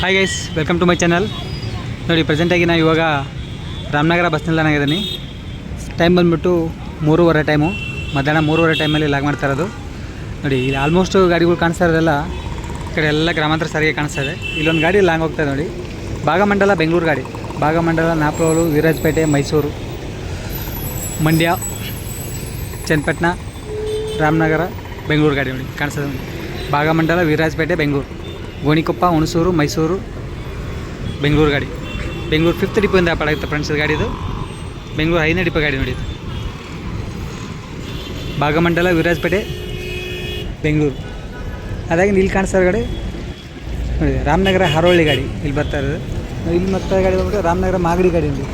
Hi guys welcome to my channel ನೋಡಿ ಪ್ರೆಸೆಂಟಾಗಿ ನಾನು ಇವಾಗ ರಾಮನಗರ ಬಸ್ ನಿಲ್ದಾಣಾಗಿದ್ದೀನಿ ಟೈಮ್ ಬಂದುಬಿಟ್ಟು ಮೂರುವರೆ ಟೈಮು ಮಧ್ಯಾಹ್ನ ಮೂರುವರೆ ಟೈಮಲ್ಲಿ ಲಾಗ್ ಮಾಡ್ತಾ ಇರೋದು. ನೋಡಿ, ಇಲ್ಲಿ ಆಲ್ಮೋಸ್ಟ್ ಗಾಡಿಗಳು ಕಾಣಿಸ್ತಾ ಇರೋದೆಲ್ಲ ಈ ಕಡೆ ಎಲ್ಲ ಗ್ರಾಮಾಂತರ ಸಾರಿಗೆ ಕಾಣಿಸ್ತಾ ಇದೆ. ಇಲ್ಲೊಂದು ಗಾಡಿ ಲಾಂಗ್ ಹೋಗ್ತಾ ಇದೆ ನೋಡಿ. ಭಾಗಮಂಡಲ ಬೆಂಗಳೂರು ಗಾಡಿ. ಭಾಗಮಂಡಲ ನಾಪೋಲು, ವೀರಾಜ್ಪೇಟೆ, ಮೈಸೂರು, ಮಂಡ್ಯ, ಚನ್ನಪಟ್ಟಣ, ರಾಮನಗರ, ಬೆಂಗಳೂರು ಗಾಡಿ ನೋಡಿ ಕಾಣಿಸ್ತದೆ ಭಾಗಮಂಡಲ, ವಿರಾಜಪೇಟೆ, ಬೆಂಗಳೂರು. ಗೋಣಿಕೊಪ್ಪ, ಹುಣಸೂರು, ಮೈಸೂರು, ಬೆಂಗಳೂರು ಗಾಡಿ. ಬೆಂಗಳೂರು ಫಿಫ್ತ್ ಡಿಪೋಯಿಂದ ಆಪಾಡಾಗುತ್ತೆ ಫ್ರೆಂಡ್ಸ್ ಗಾಡಿ ಇದು. ಬೆಂಗಳೂರು ಐದನೇ ಡಿಪೋ ಗಾಡಿ ನೋಡಿ ಭಾಗಮಂಡಲ, ವಿರಾಜಪೇಟೆ, ಬೆಂಗಳೂರು. ಅದಾಗಿ ಇಲ್ಲಿ ಕಾಣಿಸ್ತಾರೆ ಗಾಡಿ. ನೋಡಿ, ರಾಮನಗರ ಹಾರೋಳ್ಳಿ ಗಾಡಿ ಇಲ್ಲಿ ಬರ್ತಾ ಇರೋದು. ಇಲ್ಲಿ ಮತ್ತೆ ಗಾಡಿ ಬಂದ್ಬಿಟ್ಟು ರಾಮನಗರ ಮಾಗಡಿ ಗಾಡಿ ನೋಡಿ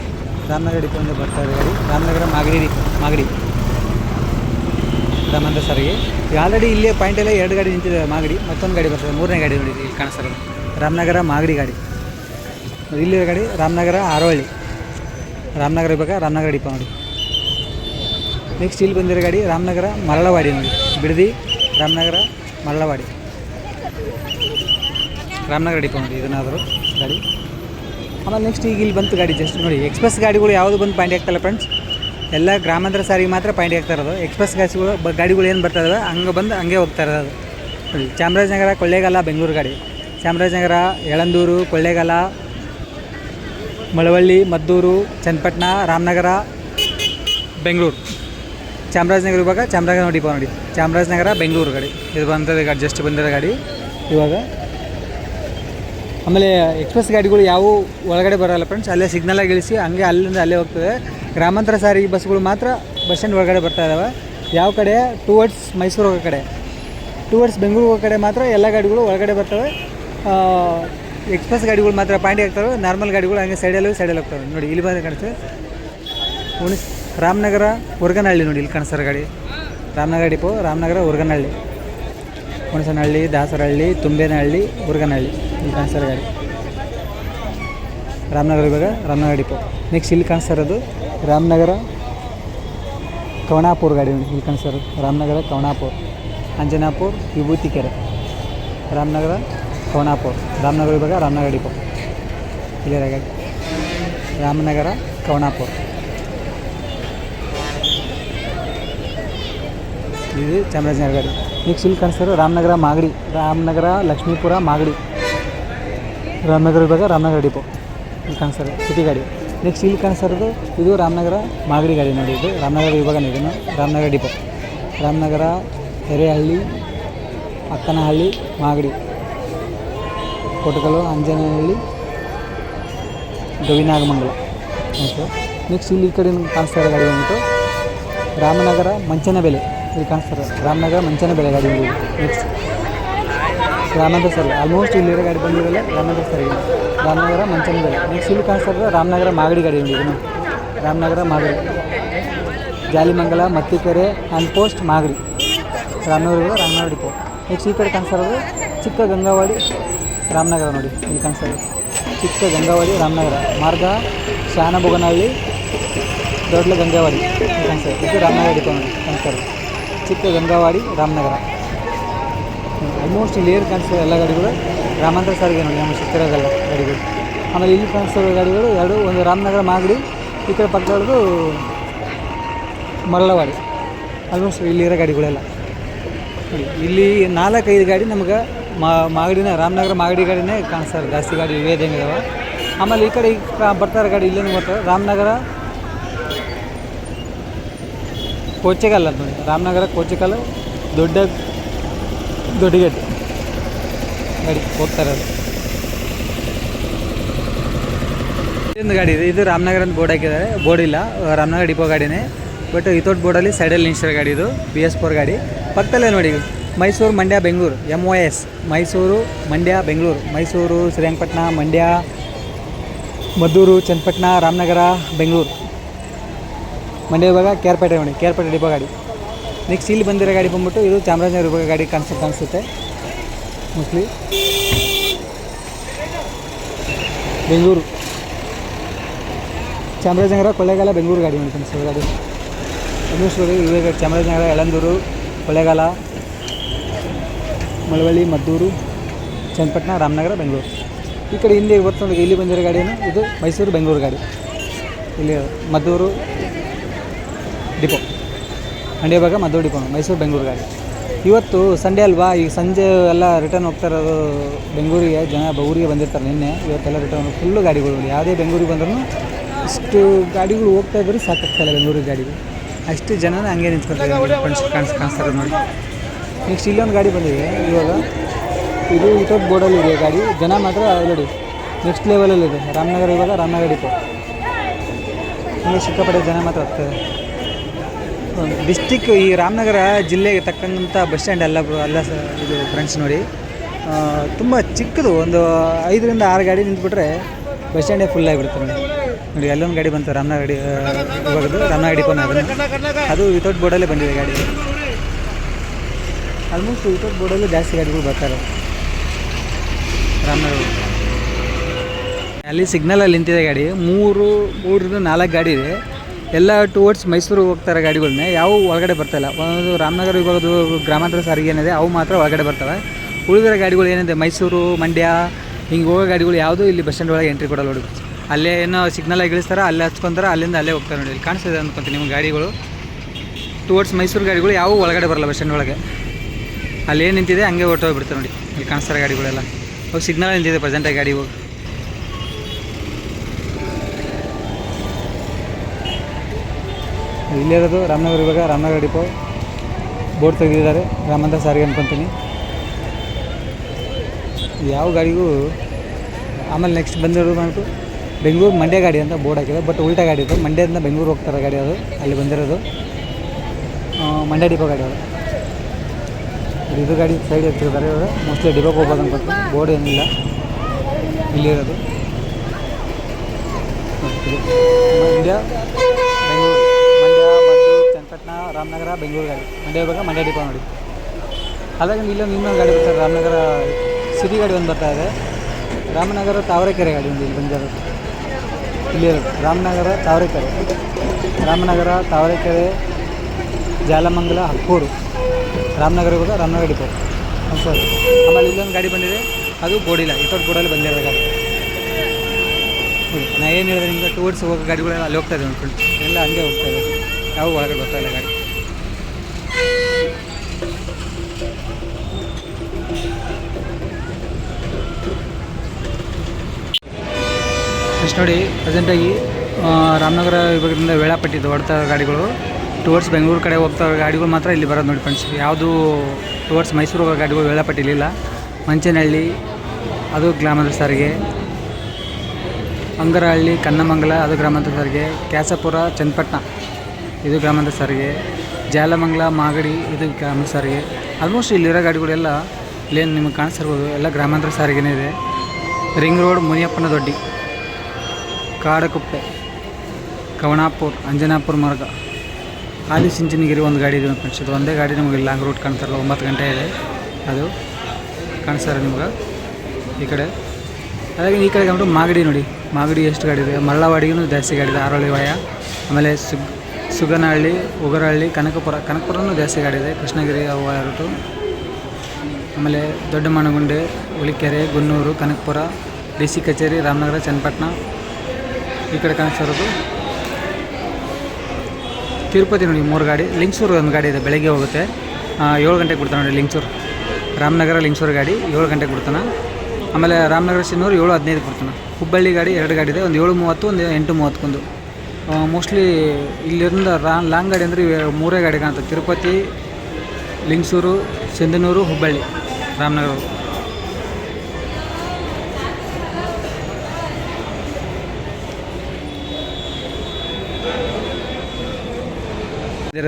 ರಾಮನಗರ ಡಿಪೋಯಿಂದ ಬರ್ತಾ ಇರೋ ಗಾಡಿ. ರಾಮನಗರ ಮಾಗಡಿ ಮಾಗಡಿ. ರಾಮನಗರ ಸರ್ಗೆ ಈಗ ಆಲ್ರೆಡಿ ಇಲ್ಲೇ ಪಾಯಿಂಟ್ ಎಲ್ಲ ಎರಡು ಗಾಡಿ ನಿಂತಿದೆ, ಮಾಗಡಿ. ಮತ್ತೊಂದು ಗಾಡಿ ಬರ್ತದೆ, ಮೂರನೇ ಗಾಡಿ ನೋಡಿ ಇಲ್ಲಿ ಕಾಣಿಸ್ತಾ ಇರೋದು. ರಾಮನಗರ ಮಾಗಡಿ ಗಾಡಿ. ಇಲ್ಲಿರೋ ಗಾಡಿ ರಾಮನಗರ ಆರೋಹಳ್ಳಿ ರಾಮನಗರ ಇವಾಗ ರಾಮನಗರ ಡಿಪ ನೋಡಿ. ನೆಕ್ಸ್ಟ್ ಇಲ್ಲಿ ಬಂದಿರೋ ಗಾಡಿ ರಾಮನಗರ ಮರಳವಾಡಿ ನೋಡಿ. ಬಿಡದಿ, ರಾಮನಗರ ಮರಳವಾಡಿ. ರಾಮನಗರ ಡಿಪ ನೋಡಿ, ಇದನ್ನಾದರೂ ಗಾಡಿ. ಆಮೇಲೆ ನೆಕ್ಸ್ಟ್ ಈಗ ಇಲ್ಲಿ ಬಂತು ಗಾಡಿ ಜಸ್ಟ್ ನೋಡಿ. ಎಕ್ಸ್ಪ್ರೆಸ್ ಗಾಡಿಗಳು ಯಾವುದು ಬಂದು ಪಾಯಿಂಟ್ ಆಗ್ತಾಯಿಲ್ಲ ಫ್ರೆಂಡ್ಸ್ ಎಲ್ಲ ಗ್ರಾಮಾಂತರ ಸಾರಿಗೆ ಮಾತ್ರ ಪಾಯಿಂಟ್ ಆಗ್ತಾ ಇರೋದು. ಎಕ್ಸ್ಪ್ರೆಸ್ ಗಾಡಿಗಳು ಗಾಡಿಗಳು ಏನು ಬರ್ತಾ ಇದಾವೆ ಹಂಗೆ ಬಂದು ಹಂಗೆ ಹೋಗ್ತಾ ಇರೋದು. ಚಾಮರಾಜನಗರ, ಕೊಳ್ಳೇಗಾಲ, ಬೆಂಗಳೂರು ಗಾಡಿ. ಚಾಮರಾಜನಗರ, ಯಳಂದೂರು, ಕೊಳ್ಳೇಗಾಲ, ಮಳವಳ್ಳಿ, ಮದ್ದೂರು, ಚನ್ನಪಟ್ಟಣ, ರಾಮನಗರ, ಬೆಂಗಳೂರು. ಚಾಮರಾಜನಗರ ಇವಾಗ, ಚಾಮರಾಜನಗರ ನೋಡಿ ನೋಡಿ. ಚಾಮರಾಜನಗರ, ಬೆಂಗಳೂರು ಗಾಡಿ. ಇದು ಬಂದಿದೆ ಗಾಡಿ ಜಸ್ಟ್ ಬಂದಿರೋ ಗಾಡಿ. ಇವಾಗ ಆಮೇಲೆ ಎಕ್ಸ್ಪ್ರೆಸ್ ಗಾಡಿಗಳು ಯಾವುವು ಒಳಗಡೆ ಬರೋಲ್ಲ ಫ್ರೆಂಡ್ಸ್ ಅಲ್ಲೇ ಸಿಗ್ನಲಾಗಿ ಇಳಿಸಿ ಹಂಗೆ ಅಲ್ಲಿಂದ ಅಲ್ಲೇ ಹೋಗ್ತದೆ. ಗ್ರಾಮಾಂತರ ಸಾರಿಗೆ ಬಸ್ಗಳು ಮಾತ್ರ ಬಸ್ ಸ್ಟ್ಯಾಂಡ್ ಒಳಗಡೆ ಬರ್ತಾ ಇದ್ದಾವೆ ಯಾವ ಕಡೆ? ಟುವರ್ಡ್ಸ್ ಮೈಸೂರು ಹೋಗೋ ಕಡೆ. ಟುವರ್ಡ್ಸ್ ಬೆಂಗಳೂರು ಹೋಗೋ ಕಡೆ ಮಾತ್ರ ಎಲ್ಲ ಗಾಡಿಗಳು ಒಳಗಡೆ ಬರ್ತವೆ. ಎಕ್ಸ್ಪ್ರೆಸ್ ಗಾಡಿಗಳು ಮಾತ್ರ ಪಾಯಿಂಟ್ ಆಗ್ತವೆ. ನಾರ್ಮಲ್ ಗಾಡಿಗಳು ಹಂಗೆ ಸೈಡಲ್ಲೂ ಸೈಡಲ್ಲಿ ಹೋಗ್ತವೆ. ನೋಡಿ, ಇಲ್ಲಿ ಬಂದು ಕಾಣಿಸ್ತದೆ. ಉಣಿಸ್ ರಾಮನಗರ ಉರ್ಗನಹಳ್ಳಿ ನೋಡಿ, ಇಲ್ಲಿ ಕಾಣಿಸ್ತಾರೆ ಗಾಡಿ. ರಾಮನಗರ ಡಿಪೋ ರಾಮನಗರ ಉರ್ಗನಹಳ್ಳಿ ಹುಣಸನಹಳ್ಳಿ ದಾಸರಹಳ್ಳಿ, ತುಂಬೇನಹಳ್ಳಿ ಉರ್ಗನಹಳ್ಳಿ ಇಲ್ಲಿ ಕಾಣಿಸ್ತಾರೆ ಗಾಡಿ. ರಾಮನಗರ ಇವಾಗ ರಾಮನಗರ ಡಿಪೋ. ನೆಕ್ಸ್ಟ್ ಇಲ್ಲಿ ಕಾಣಿಸ್ತಾ ಇರೋದು ರಾಮನಗರ ಕವಣಾಪುರ ಗಾಡಿ ಇಲ್ಲಿ ಕಾಣಿಸ್ತಾ ಇರೋದು ರಾಮನಗರ ಕವಣಾಪುರ, ಅಂಜನಾಪುರ್ ವಿಭೂತಿ ಕೆರೆ ರಾಮನಗರ ಕವಣಾಪುರ, ರಾಮನಗರ ಇವಾಗ ರಾಮನಗರ ಡಿಪೋ. ಇಲ್ಲಿರೋ ಗಾಡಿ. ರಾಮನಗರ ಕವಣಾಪುರ. ಇದು ಚಾಮರಾಜನಗರ ಗಾಡಿ. ನೆಕ್ಸ್ಟ್ ಇಲ್ಲಿ ಕಾಣಿಸ್ತಾರೆ ರಾಮನಗರ ಮಾಗಡಿ. ರಾಮನಗರ, ಲಕ್ಷ್ಮೀಪುರ, ಮಾಗಡಿ. ರಾಮನಗರ ವಿಭಾಗ, ರಾಮನಗರ ಡಿಪೋ. ಇಲ್ಲಿ ಕಾಣಿಸ್ತಾರೆ ಸಿಟಿ ಗಾಡಿ. ನೆಕ್ಸ್ಟ್ ಇಲ್ಲಿ ಕಾಣಿಸ್ತಾ ಇದು ರಾಮನಗರ ಮಾಗಡಿ ಗಾಡಿ ನೋಡಿ ಇದು ರಾಮನಗರ ವಿಭಾಗ ಇದನ್ನು Ramanagara depot. Ramanagara Erehalli Akkanahalli, Magadi. Kotakalu Anjanahalli, Gavinagamangala. Okay next ಇಲ್ಲಿ ಈ ಕಡೆ ಕಾಣಿಸ್ತಾ ಇರೋ ಗಾಡಿ ಬಂದ್ಬಿಟ್ಟು ರಾಮನಗರ ಮಂಚನ ಬೆಲೆ ಇಲ್ಲಿ ಕಾಣಿಸ್ತಾರೆ ರಾಮನಗರ ಮಂಚನ ಬೆಳೆ ಗಾಡಿ ನೆಕ್ಸ್ಟ್ ರಾಮನಗರ ಸರ್ ಆಲ್ಮೋಸ್ಟ್ ಇಲ್ಲಿರೋ ಗಾಡಿ ಬಂದಿರಲ್ಲ, ರಾಮನಗರ ಸರ್ ರಾಮನಗರ ಮಂಚನ ಬೆಳೆ ನೆಕ್ಸ್ಟ್ ಇಲ್ಲಿ ರಾಮನಗರ ಮಾಗಡಿ ಗಾಡಿ ಇದನ್ನು Ramanagara Magadi. Jalimangala, Mattikere and post Magadi. Ramanagara Ramanagara depot next ಈ ಕಡೆ ಕಾಣಿಸ್ತಾ ಇರೋದು ಚಿಕ್ಕ ಗಂಗಾವಾಡಿ, ರಾಮನಗರ ನೋಡಿ, ಇಲ್ಲಿ ಕಾಣಿಸ್ತಾ ಇರೋದು ಚಿಕ್ಕ ಗಂಗಾವಾಡಿ, ರಾಮನಗರ. ಮಾರ್ಗ ಶಾನಬೊಗನಹಳ್ಳಿ ದೊಡ್ಡ ಗಂಗಾವಾಡಿ, ಇಲ್ಲಿ ಕಾಣಿಸ್ತಾ ಇದೆ ರಾಮನಗರ ಡಿಪೋ ನೋಡಿ ಕಾಣಿಸ್ತಾ ಇರೋದು ಚಿಕ್ಕ ಗಂಗಾವಾಡಿ, ರಾಮನಗರ. ಆಲ್ಮೋಸ್ಟ್ ಇಲ್ಲಿ ಏರ್ ಕಾಣಿಸ್ತದೆ ಎಲ್ಲ ಗಾಡಿಗಳು. ಗ್ರಾಮಾಂತರ ಸಾರಿಗೆ ನೋಡಿ, ನಮ್ಮ ಸುತ್ತಿರೋದೆಲ್ಲ ಗಾಡಿಗಳು. ಆಮೇಲೆ ಇಲ್ಲಿ ಕಾಣಿಸ್ತಿರೋ ಗಾಡಿಗಳು ಎರಡು, ಒಂದು ರಾಮನಗರ ಮಾಗಡಿ, ಈ ಕಡೆ ಪಕ್ಕದವ್ರದ್ದು ಮರಳವಾಡಿ. ಆಲ್ಮೋಸ್ಟ್ ಇಲ್ಲಿರೋ ಗಾಡಿಗಳೆಲ್ಲ. ನೋಡಿ, ಇಲ್ಲಿ ನಾಲ್ಕೈದು ಗಾಡಿ ನಮ್ಗೆ ಮಾಗಡಿನ, ರಾಮನಗರ ಮಾಗಡಿ ಗಾಡಿನೇ ಕಾಣಿಸ್ತಾರೆ. ಜಾಸ್ತಿ ಗಾಡಿ ಇವೇ ಇದಾವೆ ಆಮೇಲೆ ಈ ಕಡೆ ಬರ್ತಾರೆ ಗಾಡಿ ಇಲ್ಲೇನು ಬರ್ತಾರೆ ರಾಮನಗರ ಕೋಚೆಗಲ್ಲ ಅಂತ ರಾಮನಗರ ಕೋಚೆಕಲ್ ದೊಡ್ಡ ದೊಡ್ಡಗೇಟ್. ಗಾಡಿ, ಹೋಗ್ತಾರೆ ಇದೊಂದು ಗಾಡಿ ಇದೆ. ಇದು ರಾಮನಗರ ಅಂತ ಬೋರ್ಡ್ ಹಾಕಿದ್ದಾರೆ. ಬೋರ್ಡ್ ಇಲ್ಲ. ರಾಮನಗರ ಡಿಪೋ ಗಾಡಿನೇ. ಬಟ್ ವಿತೌಟ್ ಬೋರ್ಡಲ್ಲಿ ಸೈಡಲ್ಲಿ ನಿಲ್ಸಿರೋ ಗಾಡಿ ಇದು. ಬಿ ಎಸ್ ಫೋರ್ ಗಾಡಿ. ಪಕ್ಕದಲ್ಲೇ ನೋಡಿ Mysuru, Mandya, Bengaluru. M O S Mysuru, Mandya, Bengaluru. Mysuru, Srirangapatna, Mandya, Maddur, Channapatna, Ramanagara, Bengaluru. Mandya ವಿಭಾಗ ಕೇರ್ಪೇಟೆ ನೋಡಿ, ಕೇರ್ಪೇಟೆ ಡಿಪೋ ಗಾಡಿ. ನೆಕ್ಸ್ಟ್ ಇಲ್ಲಿ ಬಂದಿರೋ ಗಾಡಿ ಬಂದ್ಬಿಟ್ಟು ಇದು ಚಾಮರಾಜನಗರ ವಿಭಾಗ ಗಾಡಿ ಕಾಣಿಸುತ್ತೆ ಕಾಣಿಸುತ್ತೆ. ಮೋಸ್ಟ್ಲಿ ಬೆಂಗಳೂರು. ಚಾಮರಾಜನಗರ, ಕೊಳ್ಳೇಗಾಲ, ಬೆಂಗಳೂರು ಗಾಡಿ ನೋಡಿ ಕಾಣಿಸ್ತದೆ ಗಾಡಿ ಬೆಂಗಳೂರು ವಿಭಾಗ ಚಾಮರಾಜನಗರ ಯಳಂದೂರು ಕೊಳ್ಳೇಗಾಲ, ಮಳವಳ್ಳಿ, ಮದ್ದೂರು, ಚನ್ನಪಟ್ಟಣ, ರಾಮನಗರ, ಬೆಂಗಳೂರು. ಈ ಕಡೆ ಹಿಂದೆ ಬರ್ತದೆ ಇಲ್ಲಿ ಬಂದಿರೋ ಗಾಡಿಯನ್ನು, ಇದು ಮೈಸೂರು, ಬೆಂಗಳೂರು ಗಾಡಿ. ಇಲ್ಲಿ ಮದ್ದೂರು ಡಿಪೋ ಮಂಡ್ಯ ಭಾಗ ಮದ್ದೂರು ಡಿಪೋ ಮೈಸೂರು ಬೆಂಗಳೂರು ಗಾಡಿ. ಇವತ್ತು ಸಂಡೇ ಅಲ್ವಾ? ಈಗ ಸಂಜೆ ಎಲ್ಲ ರಿಟರ್ನ್ ಹೋಗ್ತಾ ಇರೋದು ಬೆಂಗಳೂರಿಗೆ ಜನ ಊರಿಗೆ ಬಂದಿರ್ತಾರೆ ನಿನ್ನೆ. ಇವತ್ತೆಲ್ಲ ರಿಟರ್ನ್ ಫುಲ್ಲು ಗಾಡಿಗಳು ಯಾವುದೇ ಬೆಂಗಳೂರಿಗೆ ಬಂದ್ರೂ ಇಷ್ಟು ಗಾಡಿಗಳು ಹೋಗ್ತಾ ಇದ್ರೆ ಸಾಕಾಗ್ತಾಯಿಲ್ಲ ಬೆಂಗಳೂರಿಗೆ ಗಾಡಿಗಳು. ಅಷ್ಟು ಜನನ ಹಂಗೆ ನಿಂತ್ಕೊಳ್ತಾರೆ ಕಾಣಿಸ್ ಕಾಣಿಸ್ತಾರೆ ನೋಡಿ. ನೆಕ್ಸ್ಟ್ ಇಲ್ಲೊಂದು ಗಾಡಿ ಬಂದಿದೆ. ಇವಾಗ ಇದು ವಿತೌಟ್ ಬೋರ್ಡಲ್ಲಿ ಇದೆ ಗಾಡಿ. ಜನ ಮಾತ್ರ ಆಲ್ರೆಡಿ ನೆಕ್ಸ್ಟ್ ಲೆವೆಲಲ್ಲಿದೆ ರಾಮನಗರ ಇವಾಗ ರಾಮನಗರ ಡಿಪೋ ಹಿಂಗೆ ಸಿಕ್ಕಾಪಟ್ಟೆ ಜನ ಮಾತ್ರ ಹೋಗ್ತಾರೆ ಡಿಸ್ಟಿಕ್ ಈ ರಾಮನಗರ ಜಿಲ್ಲೆಗೆ ತಕ್ಕಂಥ ಬಸ್ ಸ್ಟ್ಯಾಂಡ್ ಎಲ್ಲ ಅಲ್ಲ ಸ ಇದು ಫ್ರೆಂಡ್ಸ್ ನೋಡಿ. ತುಂಬ ಚಿಕ್ಕದು, ಒಂದು ಐದರಿಂದ ಆರು ಗಾಡಿ ನಿಂತ್ಬಿಟ್ರೆ ಬಸ್ ಸ್ಟ್ಯಾಂಡೇ ಫುಲ್ ಆಗಿಬಿಡುತ್ತೆ ನೋಡಿ. ನೋಡಿ, ಅಲ್ಲೊಂದು ಗಾಡಿ ಬಂತು, ರಾಮನಗರ ಗಾಡಿ ಇವಾಗದು ರಾಮನಗರ ಪೋನ್ ಅದನ್ನು ಅದು ವಿತೌಟ್ ಬೋರ್ಡಲ್ಲೇ ಬಂದಿದೆ ಗಾಡಿ. ಆಲ್ಮೋಸ್ಟ್ ವಿತೌಟ್ ಬೋರ್ಡಲ್ಲೂ ಜಾಸ್ತಿ ಗಾಡಿಗಳು ಬರ್ತಾರೆ ರಾಮನಗರ ಅಲ್ಲಿ ಸಿಗ್ನಲಲ್ಲಿ ನಿಂತಿದೆ ಗಾಡಿ. ಮೂರು, ಮೂರರಿಂದ ನಾಲ್ಕು ಗಾಡಿ ಇದೆ. ಎಲ್ಲ ಟುವರ್ಡ್ಸ್ ಮೈಸೂರು ಹೋಗ್ತಾರೆ ಗಾಡಿಗಳನ್ನ ಯಾವ ಒಳಗಡೆ ಬರ್ತಾಯಿಲ್ಲ ಒಂದು ರಾಮನಗರ ವಿಭಾಗದ ಗ್ರಾಮಾಂತರ ಸಾರಿಗೆ ಏನಿದೆ, ಅವು ಮಾತ್ರ ಒಳಗಡೆ ಬರ್ತವೆ. ಉಳಿದಿರೋ ಗಾಡಿಗಳು ಏನಿದೆ, ಮೈಸೂರು, ಮಂಡ್ಯ, ಹಿಂಗೆ ಹೋಗೋ ಗಾಡಿಗಳು ಯಾವುದು ಇಲ್ಲಿ ಬಸ್ ಸ್ಟ್ಯಾಂಡ್ ಒಳಗೆ ಎಂಟ್ರಿ ಕೊಡಲ್ಲ ನೋಡಿ ಅಲ್ಲೇ ಏನೋ ಸಿಗ್ನಲಾಗಿ ಇಳಿಸ್ತಾರೆ, ಅಲ್ಲೇ ಹಚ್ಕೊಂತಾರೆ ಅಲ್ಲಿಂದ ಅಲ್ಲೇ ಹೋಗ್ತಾರೆ ನೋಡಿ. ಇಲ್ಲಿ ಕಾಣಿಸ್ತಿದೆ ಅಂದ್ಕೊಂತೀನಿ ನಿಮ್ಮ ಗಾಡಿಗಳು. ಟುವರ್ಡ್ಸ್ ಮೈಸೂರು ಗಾಡಿಗಳು ಯಾವ ಒಳಗಡೆ ಬರಲ್ಲ ಬಸ್ ಸ್ಟ್ಯಾಂಡ್ ಒಳಗೆ. ಅಲ್ಲೇನು ನಿಂತಿದೆ, ಹಂಗೆ ಹೊರಟೋಗ್ಬಿಡ್ತಾರೆ ನೋಡಿ. ಇಲ್ಲಿ ಕಾಣಿಸ್ತಾರೆ ಗಾಡಿಗಳೆಲ್ಲ. ಅವು ಸಿಗ್ನಲ್ ನಿಂತಿದೆ ಪ್ರೆಸೆಂಟಾಗಿ ಗಾಡಿ ಹೋಗಿ ಇಲ್ಲಿರೋದು ರಾಮನಗರ ಇವಾಗ ರಾಮನಗರ ಡಿಪೋ. ಬೋರ್ಡ್ ತೆಗೆದಿದ್ದಾರೆ. ರಾಮಂತ್ರ ಸಾರಿಗೆ ಅನ್ಕೊತೀನಿ. ಯಾವ ಗಾಡಿಗೂ ಆಮೇಲೆ ನೆಕ್ಸ್ಟ್ ಬಂದಿರೋದು ಬಂದ್ಬಿಟ್ಟು ಬೆಂಗಳೂರು ಮಂಡ್ಯ ಗಾಡಿ ಅಂತ ಬೋರ್ಡ್ ಹಾಕಿದೆ. ಬಟ್ ಉಲ್ಟಾ ಗಾಡಿ ಇದು ಮಂಡ್ಯದಿಂದ ಬೆಂಗಳೂರು ಹೋಗ್ತಾರೆ ಗಾಡಿ ಅದು. ಅಲ್ಲಿ ಬಂದಿರೋದು. ಮಂಡ್ಯ ಡಿಪೋ ಗಾಡಿ ಅದು. ಇದು ಗಾಡಿ ಸೈಡ್ ಎತ್ತಿರ್ತಾರೆ ಇವರು. ಮೋಸ್ಟ್ಲಿ ಡಿಪೋಗೆ ಹೋಗ್ಬೋದು ಅಂತ ಬೋರ್ಡ್ ಏನಿಲ್ಲ. ಇಲ್ಲಿರೋದು. ಮಂಡ್ಯ ಬೆಂಗಳೂರು. ಚನ್ನಪಟ್ಟಣ, ರಾಮನಗರ ಬೆಂಗಳೂರು ಗಾಡಿ ಮಂಡ್ಯ ಇವಾಗ ಮಂಡ್ಯ ಡಿಪೋ ನೋಡಿ. ಅದಾಗ ಇಲ್ಲೊಂದು ಇನ್ನೊಂದು ಗಾಡಿ ಬರ್ತಾರೆ ರಾಮನಗರ ಸಿಟಿ ಗಾಡಿ ಒಂದು ಬರ್ತಾ ಇದೆ. ರಾಮನಗರ ತಾವರೆಕೆರೆ ಗಾಡಿ ಒಂದು ಇಲ್ಲಿ ಬಂದಿರೋದು. ಇಲ್ಲಿ ರಾಮನಗರ ತಾವರೆಕೆರೆ. ರಾಮನಗರ, ತಾವರೆಕೆರೆ, ಜಾಲಮಂಗಲ ಹಕ್ಕೂರು ರಾಮನಗರ ಇವಾಗ ರಾಮನಗರ ಡಿಪೋ. ಸರ್. ಆಮೇಲೆ ಇಲ್ಲೊಂದು ಗಾಡಿ ಬಂದಿದೆ. ಅದು ಬೋಡಿಲ್ಲ ಇತ್ತೊಟ್ಟು ಬೋಡಲ್ಲಿ ಬಂದಿರೋದು ಗಾಡಿ. ನೋಡಿ, ನಾ ಏನು ಹೇಳಿದ್ರೆ ನಿಮಗೆ? ಟೂರ್ಸ್ ಹೋಗೋ ಗಾಡಿಗಳೆಲ್ಲ ಅಲ್ಲಿ ಹೋಗ್ತಾ ಇದೆ ಫ್ರೆಂಡ್ಸ್ ಎಲ್ಲ ಹಂಗೆ ಹೋಗ್ತಾ ಇದೆ ಯಾವ ಒಳಗಡೆ ಬರ್ತಾ ಇಲ್ಲ ಗಾಡಿ. ಫಸ್ಟ್ ನೋಡಿ ಪ್ರೆಸೆಂಟಾಗಿ ರಾಮನಗರ ವಿಭಾಗದಿಂದ ವೇಳಾಪಟ್ಟಿದ್ದು ಹೊಡ್ತಾ ಗಾಡಿಗಳು. ಟುವರ್ಡ್ಸ್ ಬೆಂಗಳೂರು ಕಡೆ ಹೋಗ್ತಾ ಗಾಡಿಗಳು ಮಾತ್ರ ಇಲ್ಲಿ ಬರೋದು ನೋಡಿ ಫ್ರೆಂಡ್ಸ್ ಯಾವುದು ಟುವರ್ಡ್ಸ್ ಮೈಸೂರು ಹೋಗೋ ಗಾಡಿಗಳು ವೇಳಾಪಟ್ಟಿ ಇಲ್ಲಿಲ್ಲ ಮಂಚನಹಳ್ಳಿ ಅದು ಗ್ಲಾಮರ್ ಸಾರಿಗೆ ಅಂಗರಹಳ್ಳಿ, ಕನ್ನಮಂಗಲ, ಅದು ಗ್ರಾಮಾಂತರ ಸಾರಿಗೆ, ಕ್ಯಾಸಪುರ, ಚನ್ನಪಟ್ಟಣ, ಇದು ಗ್ರಾಮಾಂತರ ಸಾರಿಗೆ, ಜಾಲಮಂಗಲ, ಮಾಗಡಿ, ಇದು ಗ್ರಾಮಾಂತರ ಸಾರಿಗೆ. ಆಲ್ಮೋಸ್ಟ್ ಇಲ್ಲಿರೋ ಗಾಡಿಗಳೆಲ್ಲ ಇಲ್ಲೇನು ನಿಮಗೆ ಕಾಣಿಸ್ತಿರ್ಬೋದು, ಎಲ್ಲ ಗ್ರಾಮಾಂತರ ಸಾರಿಗೆನೇ ಇದೆ. ರಿಂಗ್ ರೋಡ್ ಮುನಿಯಪ್ಪನ ದೊಡ್ಡಿ, ಕಾಡಕುಪ್ಪೆ, ಕವಣಾಪುರ್, ಅಂಜನಾಪುರ ಮಾರ್ಗ. ಆದಿ ಸಿಂಚನಗಿರಿ ಒಂದು ಗಾಡಿ ಇದೆ ಫ್ರೆಂಡ್ಸ್ ಒಂದೇ ಗಾಡಿ ನಿಮಗೆ ಲಾಂಗ್ ರೂಟ್ ಕಾಣ್ತಾರಲ್ಲ, ಒಂಬತ್ತು ಗಂಟೆ ಇದೆ. ಅದು ಕಾಣಿಸ್ತಾರೆ ನಿಮ್ಗೆ ಈ ಕಡೆ. ಹಾಗಾಗಿ ಈ ಕಡೆ ಕಂಡು ಮಾಗಡಿ ನೋಡಿ. ಮಾಗಡಿ ಎಷ್ಟು ಗಾಡಿ ಇದೆ? ಮಳ್ಳವಾಡಿಗೂ ಜಾಸ್ತಿ ಗಾಡಿ ಇದೆ ಆರೋಳಿ ವಯ ಆಮೇಲೆ ಸುಗ್, ಸುಗನಹಳ್ಳಿ, ಉಗರಹಳ್ಳಿ, ಕನಕಪುರ, ಕನಕಪುರನೂ ಜಾಸ್ತಿ ಗಾಡಿ ಇದೆ, ಕೃಷ್ಣಗಿರಿ ಅವು ಆಮೇಲೆ ದೊಡ್ಡ ಮಣಗುಂಡೆ ಉಳಿಕೆರೆ ಗುನ್ನೂರು, ಕನಕಪುರ, ಡಿ ಸಿ ಕಚೇರಿ, ರಾಮನಗರ, ಚನ್ನಪಟ್ಟಣ. ಈ ಕಡೆ ಕಾಣಿಸ್ತಾ ತಿರುಪತಿ ನೋಡಿ, ಮೂರು ಗಾಡಿ. ಲಿಂಗ್ಸೂರು ಒಂದು ಗಾಡಿ ಇದೆ, ಬೆಳಗ್ಗೆ ಹೋಗುತ್ತೆ. ಏಳು ಗಂಟೆಗೆ ಬಿಡ್ತಾನೆ ನೋಡಿ ಲಿಂಗ್ಸೂರು. ರಾಮನಗರ, ಲಿಂಗ್ಸೂರು ಗಾಡಿ, ಏಳು ಗಂಟೆಗೆ ಬಿಡ್ತಾನೆ ಆಮೇಲೆ ರಾಮನಗರ ಸಿನ್ನೂರು ಏಳು ಹದಿನೈದು ಬರ್ತಾನೆ. ಹುಬ್ಬಳ್ಳಿ ಗಾಡಿ ಎರಡು ಗಾಡಿ ಇದೆ, ಒಂದು ಏಳು ಮೂವತ್ತು, ಒಂದು ಎಂಟು ಮೂವತ್ತಕ್ಕೊಂದು. ಮೋಸ್ಟ್ಲಿ ಇಲ್ಲಿಂದ ರಾ, ಲಾಂಗ್ ಗಾಡಿ ಅಂದರೆ ಮೂರೇ ಗಾಡಿ ಕಾಣುತ್ತೆ ತಿರುಪತಿ, ಲಿಂಗಸೂರು, ಸಿಂಧನೂರು, ಹುಬ್ಬಳ್ಳಿ, ರಾಮನಗರ.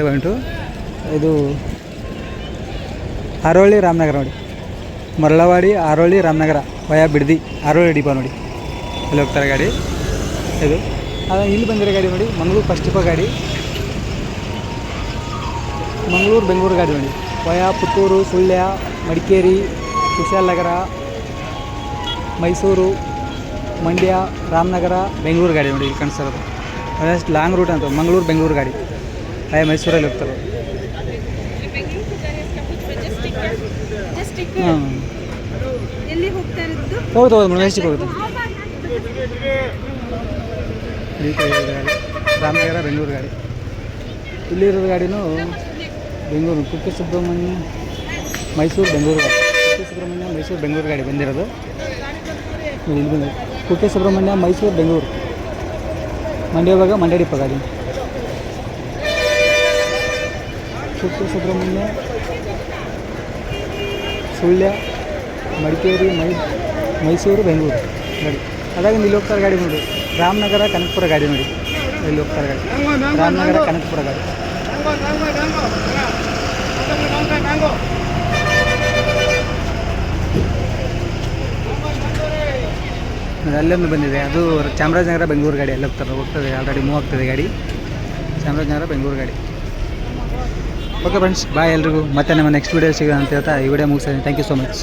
ಬಂಟು ಇದು ಆರೋಳಿ ರಾಮನಗರ ನೋಡಿ. ಮರಳವಾಡಿ ಆರೋಳಿ ರಾಮನಗರ. ವಯ ಬಿಡ್ದಿ. ಆರೋಳಿ ಡಿಪೋ ನೋಡಿ. ಅಲ್ಲಿ ಹೋಗ್ತಾರೆ ಗಾಡಿ. ಇದು. ಅದ ಇಲ್ಲಿ ಬಂದಿರೋ ಗಾಡಿ ನೋಡಿ. ಮಂಗಳೂರು ಫಸ್ಟ್ ಡಿಪೋ ಗಾಡಿ. ಮಂಗಳೂರು ಬೆಂಗಳೂರು ಗಾಡಿ ನೋಡಿ. ವಯ ಪುತ್ತೂರು ಸುಳ್ಯ ಮಡಿಕೇರಿ ಕುಶಾಲನಗರ ಮೈಸೂರು ಮಂಡ್ಯ ರಾಮನಗರ ಬೆಂಗಳೂರು ಗಾಡಿ ನೋಡಿ ಇಲ್ಲಿ ಕಾಣಿಸ್ತಿರೋದು. ಅದಷ್ಟು ಲಾಂಗ್ ರೂಟ್ ಅಂತ. ಮಂಗಳೂರು ಬೆಂಗಳೂರು ಗಾಡಿ. ಅಯ್ಯ ಮೈಸೂರಲ್ಲಿ ಹೋಗ್ತಾರೆ. ಬೆಂಗಳೂರು ಜಸ್ಟ್ ಹಾಂ ಹೋಗ್ತಾ ಇರೋದು? ಹೌದು? ಹೌದು ಮೇಡಮ್ ಮೆಜೆಸ್ಟಿಕ್ ಹೋಗುತ್ತೆ ರಾಮನಗರ ಬೆಂಗಳೂರು ಗಾಡಿ. ಇಲ್ಲಿರೋದು ಗಾಡಿನೂ ಬೆಂಗಳೂರು ಕುಕ್ಕೆ ಸುಬ್ರಹ್ಮಣ್ಯ ಮೈಸೂರು ಬೆಂಗಳೂರು ಗಾಡಿ. ಕುಕ್ಕೆ ಸುಬ್ರಹ್ಮಣ್ಯ ಮೈಸೂರು ಬೆಂಗಳೂರು ಗಾಡಿ ಬಂದಿರೋದು. ಇಲ್ಲಿ ಕುಕ್ಕೆ ಸುಬ್ರಹ್ಮಣ್ಯ ಮೈಸೂರು ಬೆಂಗಳೂರು. ಮಂಡ್ಯ ಭಾಗ ಮಂಡ್ಯ ಡಿಪ್ಪ ಗಾಡಿ. ಕುಕ್ಕೆ ಸುಬ್ರಹ್ಮಣ್ಯ ಸುಳ್ಯ ಮಡಿಕೇರಿ, ಮೈ, ಮೈಸೂರು, ಬೆಂಗಳೂರು. ಗಾಡಿ ಅದಾಗ ಇಲ್ಲಿ ಹೋಗ್ತಾರೆ ಗಾಡಿ ನೋಡಿ. ರಾಮನಗರ, ಕನಕಪುರ ಗಾಡಿ ನೋಡಿ. ಇಲ್ಲಿ ಹೋಗ್ತಾರೆ ಗಾಡಿ. ರಾಮನಗರ, ಕನಕಪುರ ಗಾಡಿ. ಅಲ್ಲೊಂದು ಬಂದಿದೆ. ಅದು ಚಾಮರಾಜನಗರ, ಬೆಂಗಳೂರು ಗಾಡಿ ಅಲ್ಲಿ ಹೋಗ್ತಾರೆ. ಹೋಗ್ತದೆ ಆಲ್ರೆಡಿ ಮೂವ್ ಆಗ್ತದೆ ಗಾಡಿ. ಚಾಮರಾಜನಗರ, ಬೆಂಗಳೂರು ಗಾಡಿ. ಓಕೆ ಫ್ರೆಂಡ್ಸ್ ಬಾಯ್ ಎಲ್ರಿಗೂ. ಮತ್ತೆ ನಮ್ಮ ನೆಕ್ಸ್ಟ್ ವೀಡಿಯೋ ಸಿಗೋಣ ಅಂತ ಹೇಳ್ತಾ ಈ ವಿಡಿಯೋ ಮುಗಿಸ್ತೀನಿ. Thank you so much